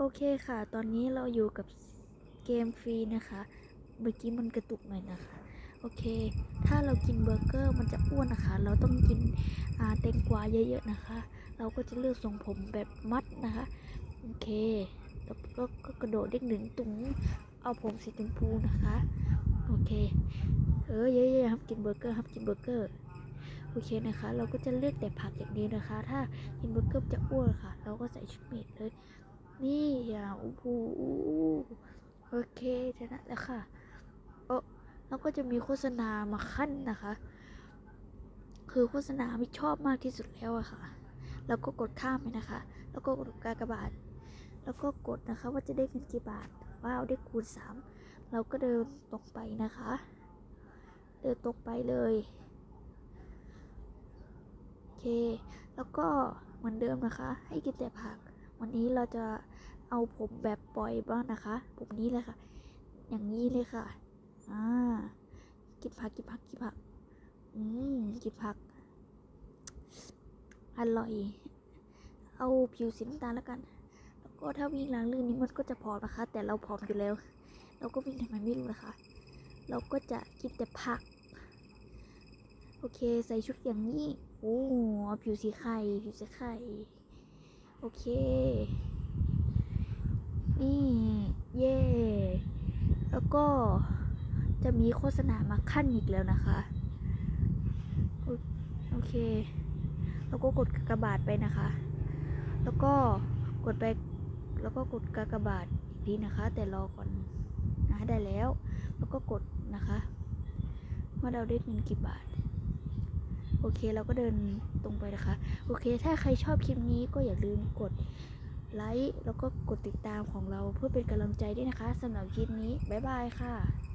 โอเคค่ะ ตอนนี้เราอยู่กับเกมฟรีนะคะ เมื่อกี้มันกระตุกหน่อยนะคะ โอเค ถ้าเรากินเบอร์เกอร์มันจะอ้วนนะคะ เราต้องกินอาแตงกวาเยอะๆนะคะ เราก็จะเลือกทรงผมแบบมัดนะคะ โอเค แล้วก็ก็กระโดดเด้งหนึ่งตุ้งเอาผมสีชมพูนะคะ โอเค เออเยอะๆครับกินเบอร์เกอร์ครับกินเบอร์เกอร์ โอเคนะคะ เราก็จะเลือกแต่ผักอย่างนี้นะคะ ถ้ากินเบอร์เกอร์จะอ้วนค่ะ เราก็ใส่ชุดเมดเลย นี่อย่าอู้หูโอเคชนะแล้วค่ะโอ้แล้วก็จะมีโฆษณามาขั้นนะคะ คือโฆษณาไม่ชอบมากที่สุดแล้วอะค่ะ แล้วก็กดข้ามไปนะคะ แล้วก็กดกากบาท แล้วก็กดนะคะว่าจะได้เงินกี่บาท ว้าวได้คูณสามเราก็เดินตรงไปนะคะ เดินตรงไปเลยโอเค แล้วก็เหมือนเดิมนะคะ ให้กินแต่ผัก วันนี้เราจะเอาผมแบบปล่อยบ้างนะคะ ผมนี้เลยค่ะ อย่างนี้เลยค่ะ อ่า กินผักกินผักกินผัก อืม กินผัก อร่อย เอาผิวสีน้ำตาลแล้วกัน แล้วก็ถ้าวิ่งล้างลื่นนี้มันก็จะผอมนะคะ แต่เราผอมอยู่แล้ว เราก็วิ่งทำไมไม่รู้นะคะ เราก็จะกินแต่ผัก โอเค ใส่ชุดอย่างนี้ โอ้ ผิวสีไข่ ผิวสีไข่ อเค นี่เย่แล้วก็จะมีโฆษณามาขั้นอีกแล้วนะคะ โอเค แล้วก็กดกากบาทไปนะคะ แล้วก็กดไป แล้วก็กดกากบาทอีกทีนะคะ แต่รอก่อนนะได้แล้ว แล้วก็กดนะคะว่าเราได้เงินกี่บาท โอเคเราก็เดินตรงไปนะคะ โอเค ถ้าใครชอบคลิปนี้ก็อย่าลืมกดไลค์แล้วก็กดติดตามของเราเพื่อเป็นกำลังใจด้วยนะคะสำหรับคลิปนี้ บ๊ายบายค่ะ